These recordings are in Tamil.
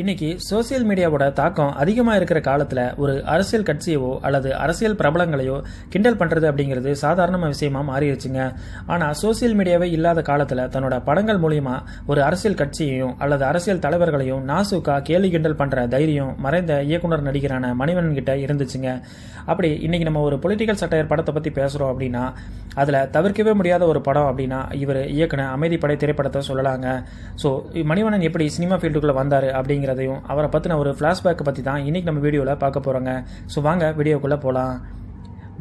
இன்னைக்கு சோசியல் மீடியாவோட தாக்கம் அதிகமாக இருக்கிற காலத்தில் ஒரு அரசியல் கட்சியவோ அல்லது அரசியல் பிரபலங்களையோ கிண்டல் பண்ணுறது அப்படிங்கிறது சாதாரண விஷயமா மாறிடுச்சுங்க. ஆனால் சோசியல் மீடியாவே இல்லாத காலத்தில் தன்னோட படங்கள் மூலியமா ஒரு அரசியல் கட்சியையும் அல்லது அரசியல் தலைவர்களையும் நாசுக்கா கேலி கிண்டல் பண்ணுற தைரியம் மறைந்த இயக்குனர் நடிகரான மணிவன் கிட்ட இருந்துச்சுங்க. அப்படி இன்னைக்கு நம்ம ஒரு பொலிட்டிக்கல் சட்டையர் படத்தை பற்றி பேசுகிறோம் அப்படின்னா அதில் தவிர்க்கவே முடியாத ஒரு படம் அப்படின்னா இவர் இயக்குன அமைதிப்படை திரைப்படத்தை சொல்லலாங்க. ஸோ மணிவனன் எப்படி சினிமா ஃபீல்டுக்குள்ளே வந்தார் அப்படிங்கிறதையும் அவரை பற்றின ஒரு ஃப்ளாஷ்பேக்கை பற்றி தான் இன்னைக்கு நம்ம வீடியோவில் பார்க்க போகிறோங்க ஸோ வாங்க வீடியோக்குள்ளே போகலாம்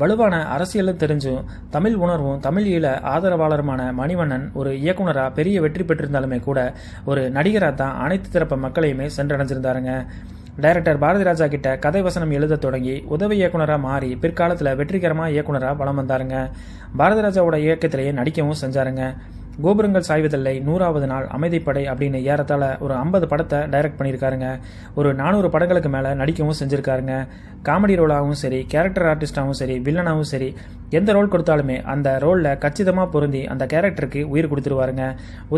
வலுவான அரசியலும் தெரிஞ்சும் தமிழ் உணர்வும் தமிழ் ஈழ ஆதரவாளருமான மணிவண்ணன் ஒரு இயக்குனராக பெரிய வெற்றி பெற்றிருந்தாலுமே கூட ஒரு நடிகராக தான் அனைத்து தரப்பு மக்களையுமே சென்றடைஞ்சிருந்தாருங்க. டைரக்டர் பாரதி ராஜா கிட்ட கதை வசனம் எழுத தொடங்கி உதவி இயக்குனராக மாறி பிற்காலத்தில் வெற்றிகரமாக இயக்குனராக வளம் வந்தாருங்க. பாரதி ராஜாவோட இயக்கத்திலேயே நடிக்கவும் செஞ்சாருங்க. கோபுரங்கள் சாய்வதில்லை. நூறாவது நாள் அமைதிப்படை அப்படின்னு ஏறத்தாழ ஒரு ஐம்பது படத்தை டைரக்ட் பண்ணியிருக்காருங்க. ஒரு நானூறு படங்களுக்கு மேலே நடிக்கவும் செஞ்சுருக்காருங்க. காமெடி ரோலாகவும் சரி கேரக்டர் ஆர்டிஸ்டாகவும் சரி வில்லனாகவும் சரி எந்த ரோல் கொடுத்தாலுமே அந்த ரோலில் கச்சிதமாக பொருந்தி அந்த கேரக்டருக்கு உயிர் கொடுத்துருவாருங்க.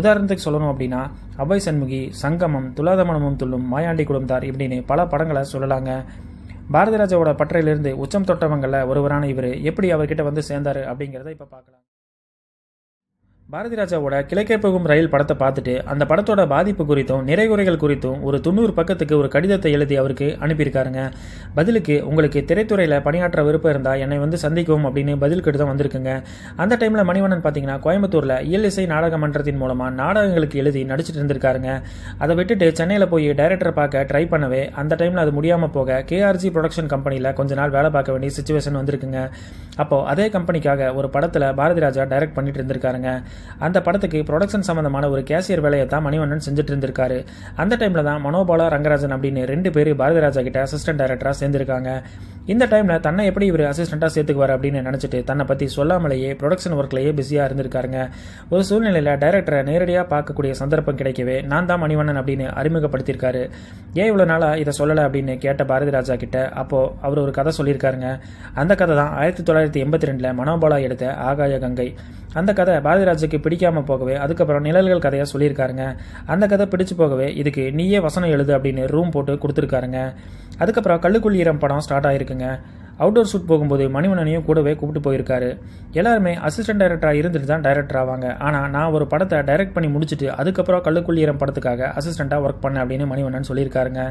உதாரணத்துக்கு சொல்லணும் அப்படின்னா அபய் சண்முகி சங்கமம் துலாதமனமும் துள்ளும் மாயாண்டி குடும்பத்தார் இப்படின்னு பல படங்களை சொல்லலாங்க. பாரதிராஜாவோட பற்றையிலிருந்து உச்சம் தொட்டவங்களில் ஒருவரான இவர். எப்படி அவர்கிட்ட வந்து சேர்ந்தாரு அப்படிங்கிறத இப்போ பார்க்கலாம். பாரதி ராஜாவோட கிழக்கே போகும் ரயில் படத்தை பார்த்துட்டு அந்த படத்தோட பாதிப்பு குறித்தும் நிறைகுறைகள் குறித்தும் ஒரு தொண்ணூறு பக்கத்துக்கு ஒரு கடிதத்தை எழுதி அவருக்கு அனுப்பியிருக்காருங்க. பதிலுக்கு உங்களுக்கு திரைத்துறையில் பணியாற்ற விருப்பம் இருந்தால் என்னை வந்து சந்திக்கவும் அப்படின்னு பதில் கடிதம் வந்திருக்குங்க. அந்த டைமில் மணிவண்ணன் பார்த்தீங்கன்னா கோயம்புத்தூரில் இயலிசை நாடக மன்றத்தின் மூலமாக நாடகங்களுக்கு எழுதி நடிச்சிட்டு இருந்திருக்காருங்க. அதை விட்டுட்டு சென்னையில் போய் டைரக்டரை பார்க்க ட்ரை பண்ணவே அந்த டைமில் அது முடியாமல் போக கேஆர்ஜி ப்ரொடக்ஷன் கம்பெனியில் கொஞ்ச நாள் வேலை பார்க்க வேண்டிய சுச்சுவேஷன் வந்திருக்குங்க. அப்போது அதே கம்பெனிக்காக ஒரு படத்தில் பாரதி ராஜா டைரக்ட் பண்ணிட்டு இருந்திருக்காருங்க. அந்த படத்துக்கு ப்ரொடக்ஷன் சம்பந்தமான ஒரு கேசியர் வேலையை தான் மணிவண்ணன் செஞ்சுட்டு இருந்திருக்காரு அந்த டைமில் தான் மனோபாலா ரங்கராஜன் அப்படின்னு ரெண்டு பேர் பாரதிராஜா கிட்ட அசிஸ்டன்ட் டைரக்டராக சேர்ந்திருக்காங்க. இந்த டைமில் தன்னை எப்படி இவர் அசிஸ்டண்ட்டாக சேர்த்துக்குவார் அப்படின்னு நினச்சிட்டு தன்னை பற்றி சொல்லாமலேயே ப்ரொடக்ஷன் ஒர்க்லேயே பிஸியாக இருந்திருக்காருங்க. ஒரு சூழ்நிலையில் டைரக்டரை நேரடியாக பார்க்கக்கூடிய சந்தர்ப்பம் கிடைக்கவே நான் தான் மணிவண்ணன் அப்படின்னு அறிமுகப்படுத்தியிருக்காரு. ஏன் இவ்வளோ நாளாக இதை சொல்லலை அப்படின்னு கேட்ட பாரதி ராஜா கிட்ட அப்போது அவர் ஒரு கதை சொல்லியிருக்காருங்க. அந்த கதை தான் ஆயிரத்தி தொள்ளாயிரத்தி எண்பத்தி ரெண்டில் மனோபாலா எடுத்த ஆகாய கங்கை. அந்த கதை பாரதிராஜுக்கு பிடிக்காம போகவே அதுக்கப்புறம் நிழல்கள் கதையாக சொல்லியிருக்காருங்க. அந்த கதை பிடிச்சு போகவே இதுக்கு நீயே வசனம் எழுது அப்படின்னு ரூம் போட்டு கொடுத்துருக்காருங்க. அதுக்கப்புறம் கள்ளுக்குள் ஈரம் படம் ஸ்டார்ட் ஆயிருக்குங்க. அவுட்டோர் ஷூட் போகும்போது மணிவண்ணனையும் கூடவே கூப்பிட்டு போயிருக்காரு. எல்லாருமே அசிஸ்டன்ட் டைரக்டராக இருந்துட்டு தான் டைரக்டர் ஆவாங்க. ஆனால் நான் ஒரு படத்தை டைரக்ட் பண்ணி முடிச்சுட்டு அதுக்கப்புறம் கள்ளுக்குள் ஈரம் படத்துக்காக அசிஸ்டண்ட்டாக ஒர்க் பண்ணேன் அப்படின்னு மணிவண்ணன் சொல்லியிருக்காருங்க.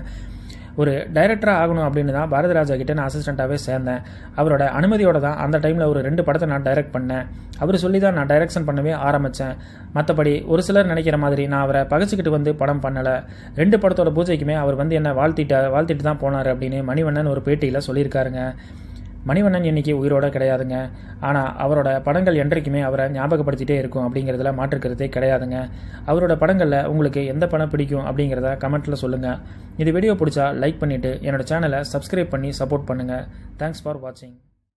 ஒரு டைரக்டராக ஆகணும் அப்படின்னு தான் பாரதிராஜா கிட்ட நான் அசிஸ்டண்ட்டாகவே சேர்ந்தேன். அவரோட அனுமதியோட தான் அந்த டைமில் ஒரு ரெண்டு படத்தை நான் டைரக்ட் பண்ணேன். அவர் சொல்லி தான் நான் டைரக்ஷன் பண்ணவே ஆரம்பித்தேன் மற்றபடி ஒரு சிலர் நினைக்கிற மாதிரி நான் அவரை பகச்சிக்கிட்டு வந்து படம் பண்ணலை. ரெண்டு படத்தோட பூஜைக்குமே அவர் வந்து என்னை வாழ்த்திட்ட வாழ்த்திட்டு தான் போனார் அப்படின்னு மணிவண்ணன் ஒரு பேட்டியில் சொல்லியிருக்காருங்க. மணிவண்ணன் இன்னைக்கு உயிரோட கிடையாதுங்க. ஆனால் அவரோட படங்கள் என்றைக்குமே அவரை ஞாபகப்படுத்திட்டே இருக்கும் அப்படிங்கிறதுல மாற்றுக்கிறதே கிடையாதுங்க. அவரோட படங்களில் உங்களுக்கு எந்த படம் பிடிக்கும் அப்படிங்கிறத கமெண்ட்டில் சொல்லுங்கள் இது வீடியோ பிடிச்சா லைக் பண்ணிவிட்டு என்னோட சேனலை சப்ஸ்கிரைப் பண்ணி சப்போர்ட் பண்ணுங்கள் தேங்க்ஸ் ஃபார் வாட்சிங்